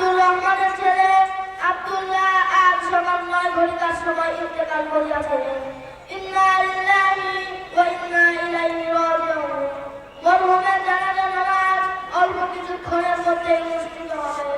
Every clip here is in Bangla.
আব্দুর রহমানের ছেলে আব্দুল্লাহ আজ সকাল নয় ঘটিকার সময় ইন্তেকাল করিয়াছেন ইন্না লিল্লাহি ওয়া ইন্না ইলাইহি রাজিউন। মরহুমের জানাজা নামাজ অল্প কিছুক্ষণের মধ্যে অনুষ্ঠিত হবে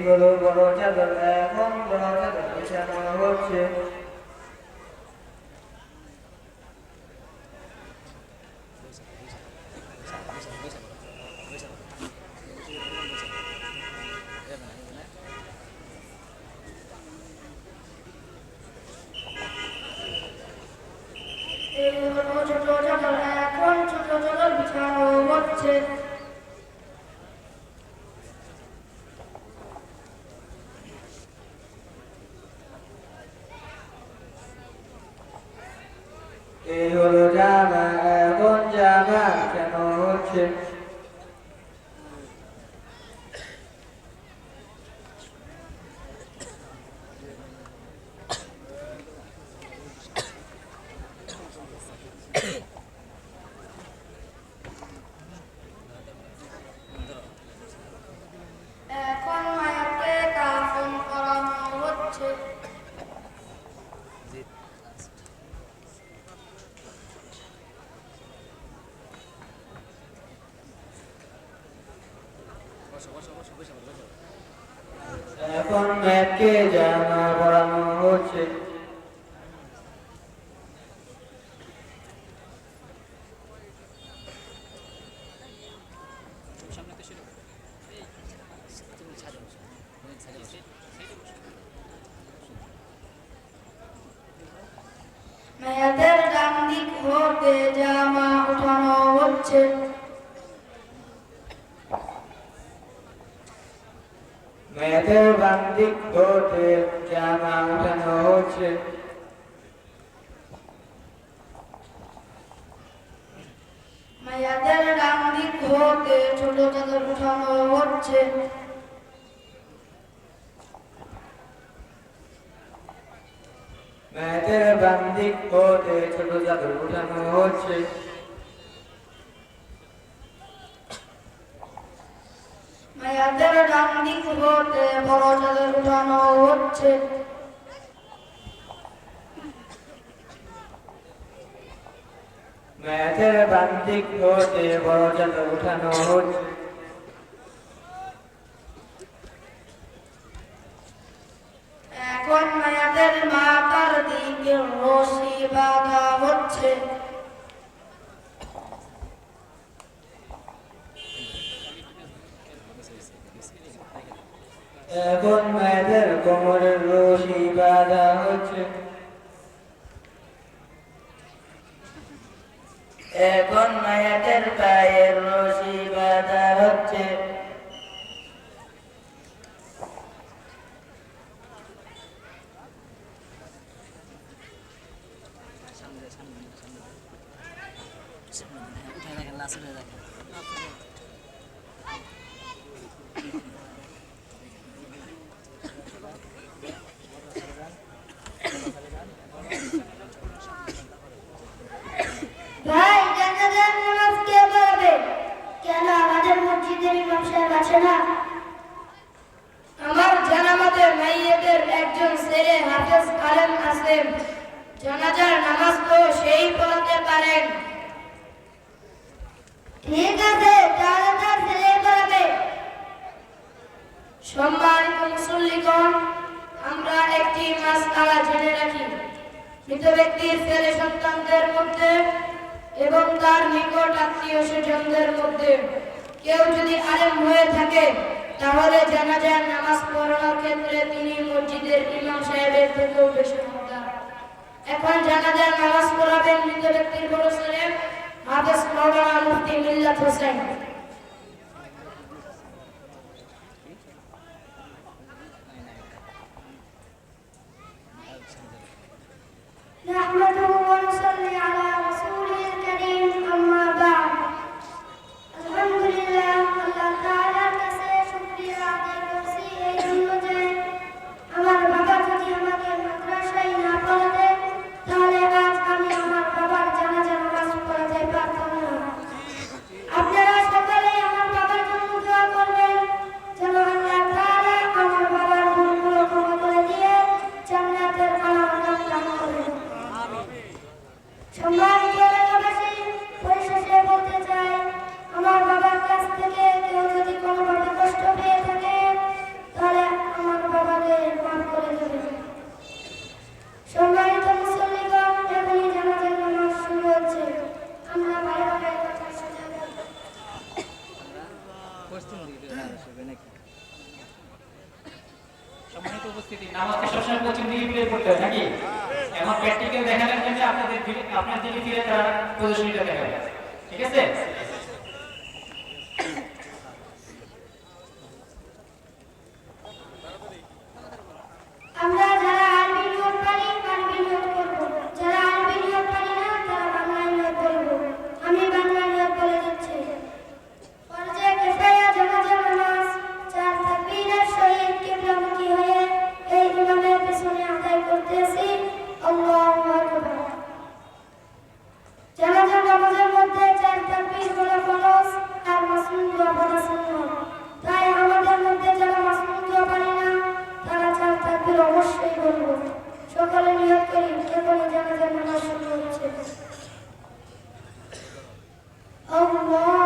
এই হলো বড় চাদর এখন বড় চাদর বিছানো হচ্ছে এই হলো ছোট চাদর এখন ছোট চাদর বিছানো হচ্ছে এই হলো জামা এখন জামা কেন হচ্ছে এখন মায়াকে কাফন করানো হচ্ছে এখন একে জামা মেয়েদের ডান দিক হতে জামা উঠানো হচ্ছে। মেয়েদের বাম দিক ধরতে জামা উঠানো হচ্ছে। মেয়েদের ডান দিক হতে ছোট চাদর উঠানো হচ্ছে মেয়েদের বাম দিক ধরতে ছোট উঠানো হচ্ছে মেয়েদের ডান দিক হতে বড় চাদর উঠানো হচ্ছে। মেয়েদের দিক ধরতে বড় চাদর উঠানো হচ্ছে এখন মেয়েদের মাথার দিকে রশি বাঁধা হচ্ছে এখন মেয়েদের কোমরের রশি বাঁধা হচ্ছে। এখন মায়াতের পায়ের রশি বাঁধা হচ্ছে। ভাই জানাজার নামাজ কে পড়াবে কেন আমাদের মসজিদের ইমাম সাহেব আছে না? আমার জানা মাইয়েদের একজন ছেলে হাফেজ আলেম আছেন জানাজার নামাজ তো সেই পড়াতে পারেন। ঠিক আছে, তাহলে তার ছেলে পড়াবে সম্মানিত মুসল্লিগণ আমরা একটি মাসকালা জেনে রাখি। মৃত ব্যক্তির ছেলে সন্তানদের মধ্যে এবং তার নিকট আত্মীয় স্বজনদের মধ্যে। কেউ যদি আলেম হয়ে থাকে, তাহলে জানা যায় নামাজ পড়ানোর ক্ষেত্রে তিনি মসজিদের ইমাম সাহেবের থেকেও বেশি এখন এখন যায় নামাজ পড়াবেন মৃত ব্যক্তির বড় ছেলে হাফেজ মৌলানা মুফতি মিল্লাত হোসেন। সম্মানিত উপস্থিতি সবসময় কোচিং দিয়ে প্লে করতে হয়, নাকি? এখন আপনার দিকে ফিরে তারা প্রদর্শনীটা দেখাবে ঠিক আছে? আমি অবশ্যই বলব সকালে নিয়োগ করি কেবল জানা জানা হচ্ছে। Allah